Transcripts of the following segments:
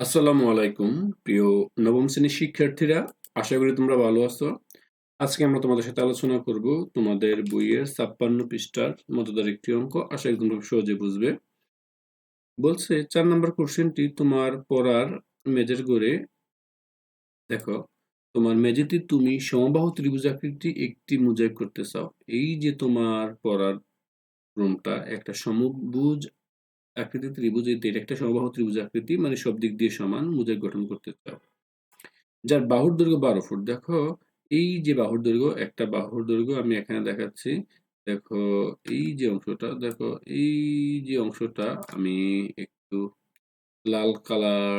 আসসালামু আলাইকুম, প্রিয় নবম শ্রেণির শিক্ষার্থীরা, আশা করি তোমরা ভালো আছো। আজকে আমরা তোমাদের সাথে আলোচনা করব তোমাদের বইয়ের ছাপ্পান্ন পৃষ্ঠার মতদার একটি অঙ্ক। আশা করি তোমরা সহজে বুঝবে। বলছে, চার নম্বর কোশ্চেনটি তোমার পড়ার মেজের গড়ে, দেখো, তোমার মেঝেতে তুমি সমবাহু ত্রিভুজ আকৃতি একটি মোজাইক করতে চাও। এই যে তোমার পড়ার রুমটা, একটা সমভুজ আকৃতি ত্রিভুজ এর একটা সমবাহু ত্রিভুজ আকৃতি মানে সব দিক দিয়ে সমান মোজাইক গঠন করতে চাও। যার বাহুর দৈর্ঘ্য বারো ফুট, দেখো, এই যে বাহুর দৈর্ঘ্য, একটা বাহুর দৈর্ঘ্য আমি এখানে দেখাচ্ছি, দেখো, এই যে অংশটা, দেখো, এই যে অংশটা আমি একটু লাল কালার,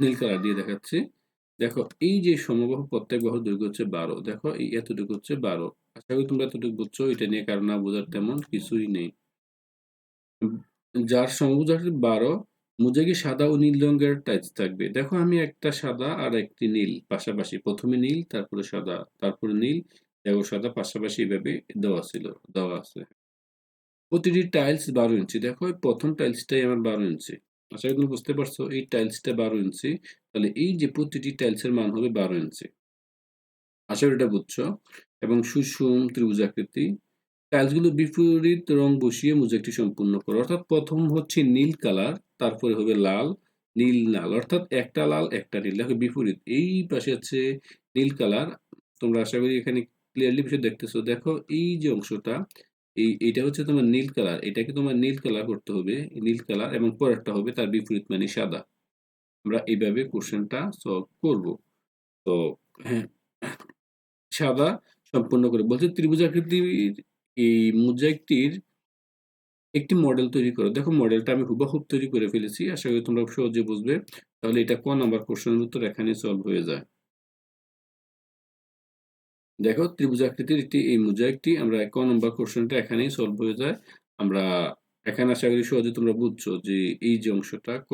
নীল কালার দিয়ে দেখাচ্ছি। দেখো, এই যে সমবাহু প্রত্যেক বাহুর দৈর্ঘ্য হচ্ছে বারো, দেখো, এই এতটুকু হচ্ছে বারো। আশা করি তোমরা এতটুকু বুঝছ, এটা নিয়ে কারণ না বোঝার তেমন কিছুই নেই। যার সমভুজ বারো মোজাইকে সাদা ও নীল রঙের টাইচ থাকবে? দেখো, আমি একটা সাদা আর একটি নীল, পাশাপাশি প্রথমে নীল, তারপরে সাদা, তারপরে নীল এবং সাদা পাশাপাশি এভাবে দেওয়া ছিল, দেওয়া আছে। প্রতিটি টাইলস বারো ইঞ্চি, দেখো প্রথম টাইলসটাই আমার বারো ইঞ্চি। আশা তুমি বুঝতে পারছ, এই টাইলসটা বারো ইঞ্চি, তাহলে এই যে প্রতিটি টাইলসের মান হবে বারো ইঞ্চি। আশা এটা বুঝছ। এবং সুষম ত্রিভুজ আকৃতি টাইলসগুলো বিপরীত রং বসিয়ে মোজাইকটি সম্পূর্ণ করো। অর্থাৎ প্রথম হচ্ছে নীল কালার, তারপরে হবে লাল, নীল লাল। অর্থাৎ একটা লাল, একটা নীল। দেখো বিপরীত। এই পাশে হচ্ছে নীল কালার। তোমরা আশা করি এখানে ক্লিয়ারলি বিষয় দেখতেছো। দেখো এই যে অংশটা, এই এটা হচ্ছে তোমার নীল কালার। এটাকে তোমার নীল কালার করতে হবে। নীল কালার এবং পরেরটা হবে তার বিপরীত মানে সাদা। আমরা এইভাবে কোশ্চেনটা সলভ করব। তো হ্যাঁ সাদা সম্পূর্ণ করে। বলছে ত্রিভুজ আকৃতির এই মোজাইকটির একটি মডেল তৈরি করো। দেখো মডেলটা আমি হুবাহুব তৈরি করে ফেলেছি, আশা করি তোমরা সহজে বুঝবে। তাহলে এটা ক নাম্বার কোশ্চেনের উত্তর এখানে সলভ হয়ে যায়। দেখো ত্রিভুজ আকৃতির একটি এই মোজাইকটি, আমরা ক নম্বর কোশ্চেনটা এখানেই সলভ হয়ে যায়। আমরা এখানে আশা করি সহজে তোমরা বুঝছ যে এই যে অংশটা, ক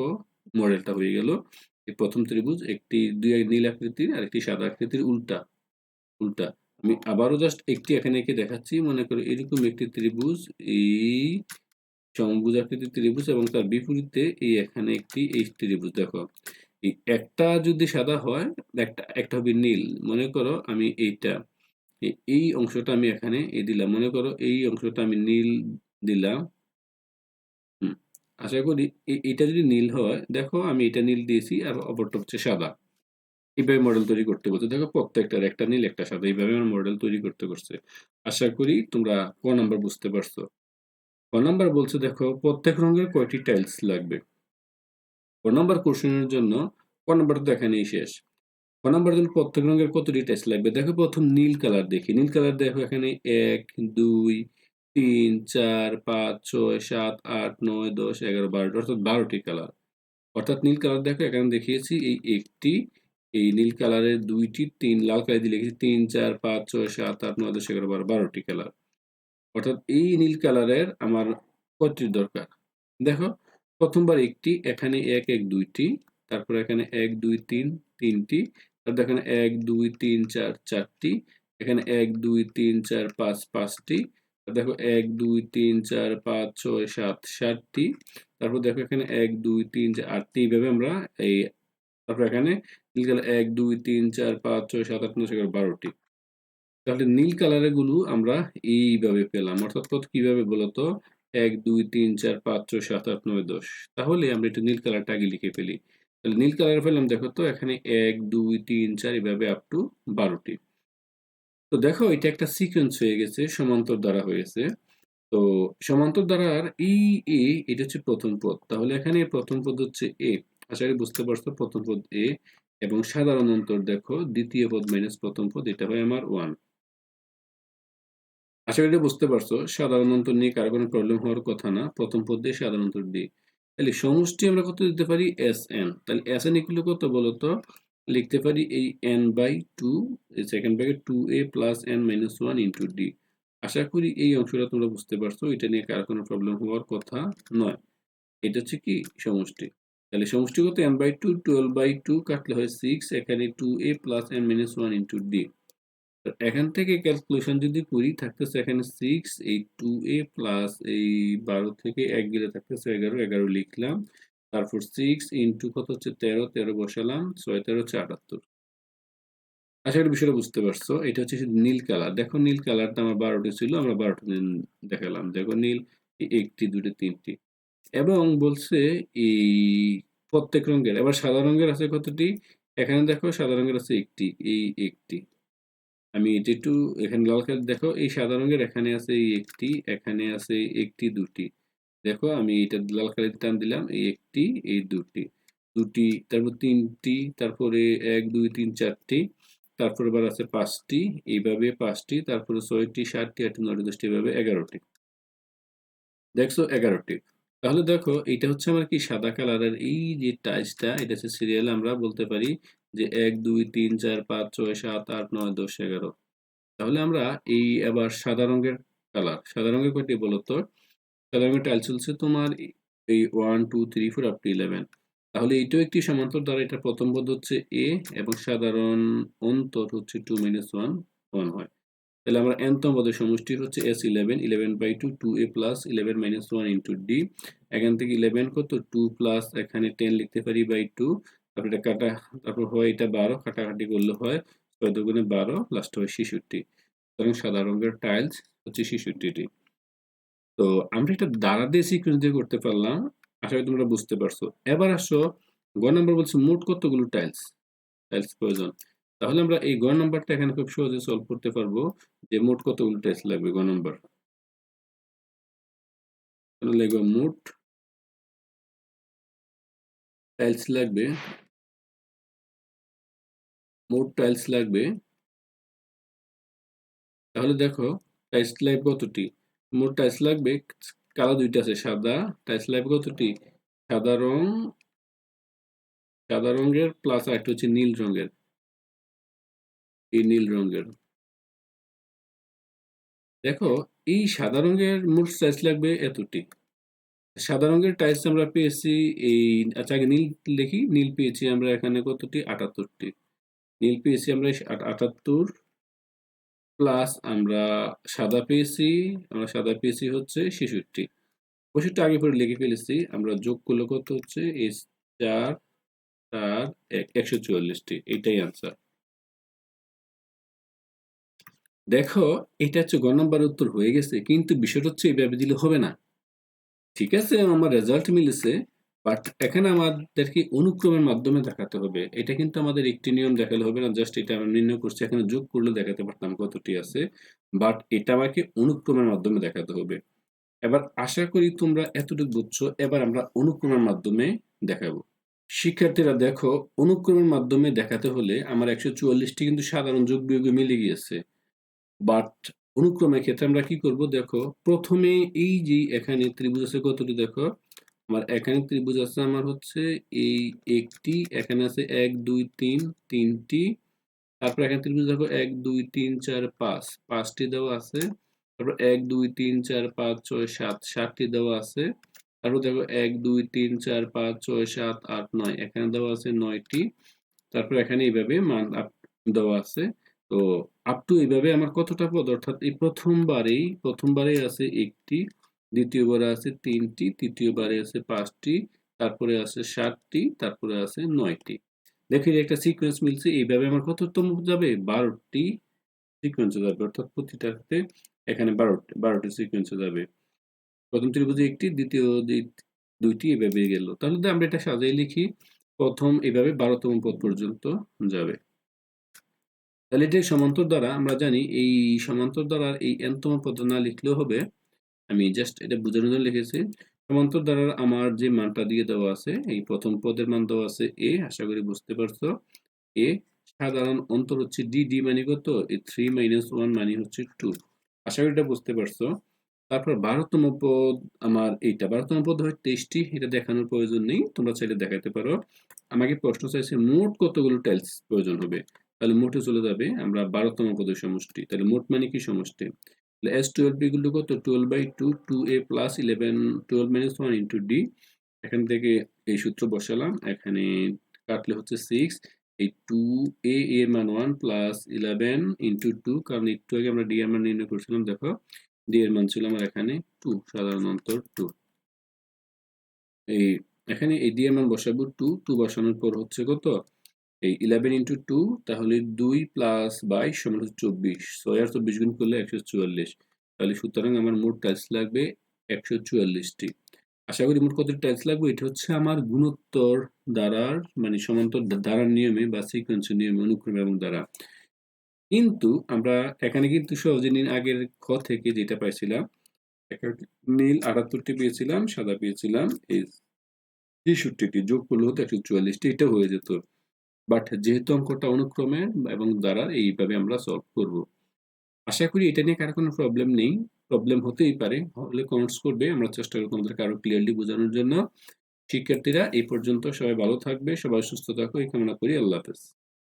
মডেলটা হয়ে গেল। এই প্রথম ত্রিভুজ, একটি দুই নীল আকৃতির আর একটি সাদা আকৃতির উল্টা উল্টা। আমি আবারও জাস্ট একটি এখানে এঁকে দেখাচ্ছি। মনে করো এরকম একটি ত্রিভুজ, এই সমভুজ আকৃতির ত্রিভুজ এবং তার বিপরীতে এই এখানে একটি এই ত্রিভুজ, দেখো। এই একটা যদি সাদা হয়, একটা একটা হবে নীল। মনে করো আমি এইটা, এই অংশটা আমি এখানে এ দিলাম। মনে করো এই অংশটা আমি নীল দিলাম। আশা করি এটা যদি নীল হয়, দেখো আমি এটা নীল দিয়েছি আর অপরটা হচ্ছে সাদা। এইভাবে মডেল তৈরি করতে বলছে। দেখো প্রত্যেকটার একটা নীল, একটা সাদা, এইভাবে আমার মডেল তৈরি করতে করছে। আশা করি তোমরা ক নাম্বার বুঝতে পারছ। ক নাম্বার বলছে, দেখো, প্রত্যেক রঙের কয়টি টাইলস লাগবে? ক নাম্বার কোশ্চেনের জন্য ক নাম্বার তো এখানেই শেষ। ক নাম্বার জন্য প্রত্যেক রঙের কতটি টাইলস লাগবে? দেখো প্রথম নীল কালার দেখি। নীল কালার দেখো এখানে এক, দুই, তিন, চার, পাঁচ, ছয়, সাত, আট, নয়, দশ, এগারো বারোটি অর্থাৎ বারোটি কালার অর্থাৎ নীল কালার দেখো, এখানে দেখিয়েছি, এই একটি এই নীল কালারের দুইটি তিন, লাল কালার দিয়ে লিখেছি তিন, চার, পাঁচ, ছয়, সাত, আট, নয়, দশ, এগারো, বারো, বারোটি কালার অর্থাৎ এই নীল কালারের আমার কতটি দরকার? দেখো, প্রথমবার একটি, এখানে এক এক, দুইটি, তারপর এখানে এক, দুই, তিন, তিনটি, তারপর এখানে এক, দুই, তিন, চার, চারটি, এখানে এক, দুই, তিন, চার, পাঁচ, পাঁচটি দেখো এক, দুই, তিন, চার, পাঁচ, ছয়, সাত সাতটি তারপর দেখো এখানে এক, দুই, তিন, চার, আটটি, এইভাবে আমরা এই, তারপর এখানে নীল কালার এক, দুই, তিন, চার, পাঁচ, ছয়, সাত, আট, নয় এগারো, বারোটি। তাহলে নীল কালারেরগুলো আমরা এইভাবে পেলাম। অর্থাৎ কত কীভাবে বলতো? এক, দুই, তিন, চার, পাঁচ, ছয়, সাত, আট, নয়, দশ। তাহলে আমরা একটু নীল কালারটা আগে লিখে ফেলি। তাহলে নীল কালার পেলাম, দেখো তো, এখানে এক, দুই, তিন, চার, এভাবে আপ টু বারোটি। তো দেখো, এটা একটা সিকোয়েন্স হয়ে গেছে, সমান্তর দ্বারা হয়েছে তো সমান্তর দ্বারার এই এ এটা হচ্ছে প্রথম পদ। তাহলে এখানে প্রথম পদ হচ্ছে এ আশা করি বুঝতে পারছ, প্রথম পদ এ এবং সাধারণ অন্তর দেখো, দ্বিতীয় পদ মাইনাস প্রথম পদ, এটা হয় আমার ওয়ান আশা করি বুঝতে পারছ, সাধারণ অন্তর নিয়ে কারও কোনো প্রবলেম হওয়ার কথা না, প্রথম পদ দিয়ে সাধারণ অন্তর দিয়ে তাহলে সমষ্টি আমরা কত দিতে পারি? এস এন তাহলে এস এন ইকুয়াল কত বলতো? লিখতে পারি এই এন বাই টু সেকেন্ড ব্যাগে two a plus n minus one into d আশা করি এই অংশটা তোমরা বুঝতে পারছ, এটা নিয়ে কারও কোনো প্রবলেম হওয়ার কথা নয়। এটা হচ্ছে কি? সমষ্টি। তাহলে সমষ্টিগত n by two twelve by two কাটলে হয় সিক্স এখানে two a plus n minus one into d এখান থেকে ক্যালকুলেশন যদি করি, থাকতেছে এখানে সিক্স এই টু এ প্লাস এই বারো থেকে এক গেলে থাকতেছে এগারো এগারো লিখলাম। তারপর সিক্স ইন্টু কত হচ্ছে? তেরো তেরো বসালাম, ছয়, তেরো, হচ্ছে আটাত্তর। আশা করি বিষয়টা বুঝতে পারছ। এটা হচ্ছে নীল কালার। দেখো নীল কালারটা আমার বারোটি ছিল, আমরা বারোটা দিন দেখালাম। দেখো নীল একটি দুটি তিনটি। এবং বলছে এই প্রত্যেক রঙের, এবার সাদা রঙের আছে কতটি এখানে দেখো সাদা রঙের আছে একটি, এই একটি। আমি এটা একটু এখানে লাল কালার, দেখো এই সাদা রঙের, এখানে আছে এই একটি, এখানে আছে একটি দুটি। দেখো আমি এটা লাল কালার টান দিলাম, এই একটি, এই দুটি। দুটি, তারপর তিনটি, তারপরে এক, দুই, তিন, চারটি, তারপরে আবার আছে পাঁচটি, এইভাবে পাঁচটি, তারপরে ছয়টি, সাতটি, আটটি, নয়টি, দশটি, এভাবে এগারোটি। দেখছ এগারোটি। তাহলে দেখো এটা হচ্ছে আমার কি সাদা কালারের এই যে টাইলসটা এটা হচ্ছে সিরিয়াল আমরা বলতে পারি যে এক, দুই, তিন, চার, পাঁচ, ছয়, সাত, আট, নয়, দশ, এগারো। তাহলে আমরা এই আবার সাদা রঙের কালার, সাদা রঙের কয়টি বলতো সাদা রঙের টাইলস হচ্ছে তোমার এই one two three four up to eleven তাহলে এইটাও একটি সমান্তর দ্বারা, এটা প্রথম পদ হচ্ছে এ এবং সাধারণ অন্তর হচ্ছে টু মাইনাস ওয়ান ওয়ান হয়। তাহলে আমরা এনতম পদের সমষ্টি হচ্ছে S eleven eleven by two two a plus eleven minus one into d এখান থেকে ইলেভেন কত? টু প্লাস এখানে টেন লিখতে পারি বাই টু তারপর এটা কাটা, তারপর হয় এটা বারো, কাটাকাটি করলে হয় ছয় দুগুণে বারো লাস্ট হয় শিশুটি সুতরাং সাদা রঙের টাইলস হচ্ছে শিশুটিটি তো আমরা এটা দ্বারা দিয়ে সিকুয়েন্স দিয়ে করতে পারলাম, আশা করি তোমরা বুঝতে পারছ। এবার আসো, গ নাম্বার বলছে মোট কতগুলো টাইলস টাইলস প্রয়োজন। তাহলে আমরা এই গ নাম্বারটা এখানে খুব সহজে সলভ করতে পারব যে মোট কতগুলো টাইলস লাগবে গ নাম্বার লাগবে মোট টাইলস লাগবে। মোট টাইলস লাগবে। তাহলে দেখো টাইলস লাগবে কতটি? মোট টাইলস লাগবে, কালো দুইটা আছে, সাদা। টাইলস লাইভ কতটি? সাদা রং, সাদা রঙের প্লাস আরেকটা হচ্ছে নীল রঙের। এই নীল রঙের। দেখো, এই সাদা রঙের মোট সাইজ লাগবে এতটি সাদা রঙের টাইলস আমরা পেয়েছি এই আচ্ছা আগে নীল লিখি, নীল পেয়েছি আমরা এখানে কতটি? আটাত্তরটি। নীল পেয়েছি আমরা আটাত্তর প্লাস আমরা সাদা পেয়েছি, আমরা সাদা পেয়েছি হচ্ছে ছেষট্টি। পঁয়ষট্টি আগে পরে লিখে ফেলেছি, আমরা যোগ করলে কত হচ্ছে? এই চার চার, এক, একশো চুয়াল্লিশটি। এটাই আনসার দেখো, এটা হচ্ছে গ নম্বর উত্তর হয়ে গেছে, কিন্তু বিষয়টা হচ্ছে এইভাবে দিলে হবে না। ঠিক আছে, আমার রেজাল্ট মিলেছে বাট এখানে আমাদেরকে অনুক্রমের মাধ্যমে দেখাতে হবে। এটা কিন্তু আমাদের একটি নিয়ম দেখালে হবে না জাস্ট এটা আমরা নির্ণয় করছি, এখানে যোগ করলে দেখাতে পারতাম কতটি আছে বাট এটা আমাকে অনুক্রমের মাধ্যমে দেখাতে হবে। এবার আশা করি তোমরা এতটুকু বুঝছ, এবার আমরা অনুক্রমের মাধ্যমে দেখাবো। শিক্ষার্থীরা, দেখো, অনুক্রমের মাধ্যমে দেখাতে হলে আমার একশো চুয়াল্লিশটি কিন্তু সাধারণ যোগ বিয়োগে মিলে গিয়েছে। বাট অনুক্রমের ক্ষেত্রে আমরা কি করব? দেখো, প্রথমে এই যে এখানে ত্রিভুজ আছে কতটি? দেখো, আমার এখানে ত্রিভুজ আছে আমার হচ্ছে এই একটি, এখানে আছে এক, দুই, তিন, তিনটি। তারপর এখানে ত্রিভুজ দেখো, এক, দুই, তিন, চার, পাঁচ। পাঁচটি দেওয়া আছে। তারপর এক, দুই, তিন, চার, পাঁচ, ছয়, সাত, সাতটি দেওয়া আছে। তারপর দেখো, এক, দুই, তিন, চার, পাঁচ, ছয়, সাত, আট, নয়। এখানে দেওয়া আছে নয়টি। তারপর এখানে এইভাবে মান দেওয়া আছে। তো আপ টু এইভাবে আমার কতটা পদ? অর্থাৎ এই প্রথমবারেই প্রথমবারেই আছে একটি, দ্বিতীয়বারে আছে তিনটি, তৃতীয়বারে আছে পাঁচটি, তারপরে আছে সাতটি, তারপরে আছে নয়টি। দেখি একটা সিকোয়েন্স মিলছে, এইভাবে আমার কততম যাবে? বারোটি সিকোয়েন্সে যাবে, অর্থাৎ প্রতিটাতে এখানে বারোটি বারোটি সিকোয়েন্সে যাবে। প্রথম ত্রিভুজে একটি, দ্বিতীয় দুইটি এভাবে গেল। তাহলে আমরা এটা সাজাই লিখি, প্রথম এভাবে বারোতম পদ পর্যন্ত যাবে। তাহলে এটি সমান্তর দ্বারা আমরা জানি এই সমান্তর দ্বারা এই এনতম পদ না লিখলেও হবে। আমি জাস্ট এটা বোঝানোর জন্য লিখেছি। সমান্তর দ্বারা আমার যে মানটা দিয়ে দেওয়া আছে, এই প্রথম পদের মান দেওয়া আছে এ আশা করি বুঝতে পারছ। এ সাধারণ অন্তর হচ্ছে ডি ডি মানে কত? এই থ্রি মাইনাস ওয়ান মানে হচ্ছে টু আশা করি এটা বুঝতে পারছ। তারপর বারোতম পদ আমার এইটা। বারোতম পদ হয় তেইশটি এটা দেখানোর প্রয়োজন নেই। তোমরা চাইলে দেখাতে পারো। আমাকে প্রশ্ন চাইছে, মোট কতগুলো টাইলস প্রয়োজন হবে? তাহলে মোটে চলে যাবে আমরা বারোতম পদের সমষ্টি। তাহলে মোট মানে কি সমষ্টি? এস টুয়েলভগুলো কত? Twelve by two two a plus eleven twelve minus one into d এখান থেকে এই সূত্র বসালাম। এখানে কাটলে হচ্ছে সিক্স এই টু এ এর মান one plus eleven into two কারণ একটু আগে আমরা ডি এর মান নির্ণয় করছিলাম, দেখো। ডি এর মান ছিল আমার এখানে টু সাধারণ অন্তর টু এই, এখানে এই দিয়ে মান বসাবো টু টু বসানোর পর হচ্ছে কত? এই ইলেভেন ইন্টু টু তাহলে দুই প্লাস বাইশ সমান হচ্ছে চব্বিশ। ছয় আর চব্বিশ গুণ করলে একশো চুয়াল্লিশ। তাহলে সুতরাং আমার মোট টাইলস লাগবে একশো চুয়াল্লিশটি। আশা করি মোট কত টাইলস লাগবে? এটা হচ্ছে আমার গুণোত্তর দ্বারার মানে সমান্তর দ্বারার নিয়মে বা সিকোয়েন্সের নিয়মে, অনুক্রমে এবং দ্বারা। কিন্তু আমরা এখানে কিন্তু সহজে নীল আগের খ থেকে যেটা পাইছিলাম নীল আটাত্তরটি পেয়েছিলাম, সাদা পেয়েছিলাম, এই তেষট্টিটি যোগ করলে হতো একশো চুয়াল্লিশটি, এটা হয়ে যেত। বাট যেহেতু অঙ্কটা অনুক্রমে এবং দ্বারা এইভাবে আমরা সলভ করব। আশা করি এটা নিয়ে কারও কোনো প্রবলেম নেই। প্রবলেম হতেই পারে। হলে কমেন্টস করবে। আমরা চেষ্টা করব তোমাদেরকে আরও ক্লিয়ারলি বোঝানোর জন্য। শিক্ষার্থীরা, এই পর্যন্ত সবাই ভালো থাকবে। সবাই সুস্থ থাকো। এই কামনা করি। আল্লাহ হাফেজ।